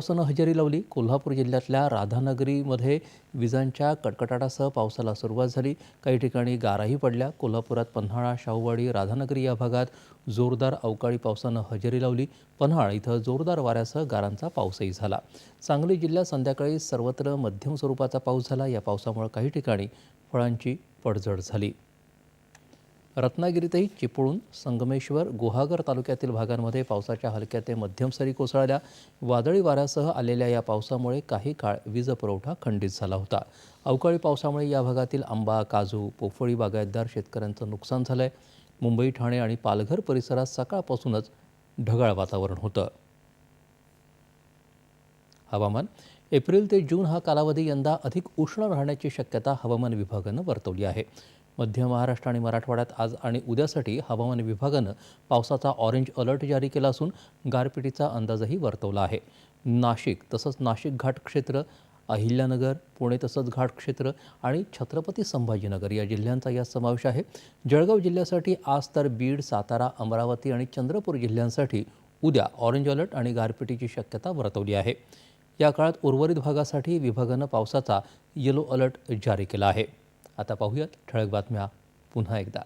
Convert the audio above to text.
पावसानं हजेरी लावली. कोल्हापूर जिल्ह्यातल्या राधानगरीमध्ये विजांच्या कडकडाटासह पावसाला सुरुवात झाली. काही ठिकाणी गाराही पडल्या. कोल्हापुरात पन्हाळा शाहूवाडी राधानगरी या भागात जोरदार अवकाळी पावसानं हजेरी लावली. पन्हाळ इथं जोरदार वाऱ्यासह गारांचा पाऊसही झाला. सांगली जिल्ह्यात संध्याकाळी सर्वत्र मध्यम स्वरूपाचा पाऊस झाला. या पावसामुळे काही ठिकाणी फळांची पडझड झाली. रत्नागिरीतही चिपळूण संगमेश्वर गुहागर तालुक्यातील भागांमध्ये पावसाच्या हलक्या ते मध्यम सरी कोसळल्या. वादळी वाऱ्यासह आलेल्या या पावसामुळे काही काळ वीज पुरवठा खंडित झाला होता. अवकाळी पावसामुळे या भागातील आंबा काजू पोफळी बागायतदार शेतकऱ्यांचं नुकसान झालं आहे मुंबई ठाणे आणि पालघर परिसरात सकाळपासूनच ढगाळ वातावरण होतं. हवामान. एप्रिल ते जून हा कालावधी यंदा अधिक उष्ण राहण्याची शक्यता हवामान विभागानं वर्तवली आहे. मध्य महाराष्ट्र आणि मराठवाड्यात आज आणि उद्यासाठी हवामान विभागानं पावसाचा ऑरेंज अलर्ट जारी केला असून गारपिटीचा अंदाजही वर्तवला आहे. नाशिक तसंच नाशिक घाट क्षेत्र अहिल्यानगर पुणे तसंच घाट क्षेत्र आणि छत्रपती संभाजीनगर या जिल्ह्यांचा यात समावेश आहे. जळगाव जिल्ह्यासाठी आज तर बीड सातारा अमरावती आणि चंद्रपूर जिल्ह्यांसाठी उद्या ऑरेंज अलर्ट आणि गारपिटीची शक्यता वर्तवली आहे. या काळात उर्वरित भागासाठी विभागानं पावसाचा येलो अलर्ट जारी केला आहे. आता पाहूयात ठळक बातम्या पुन्हा एकदा.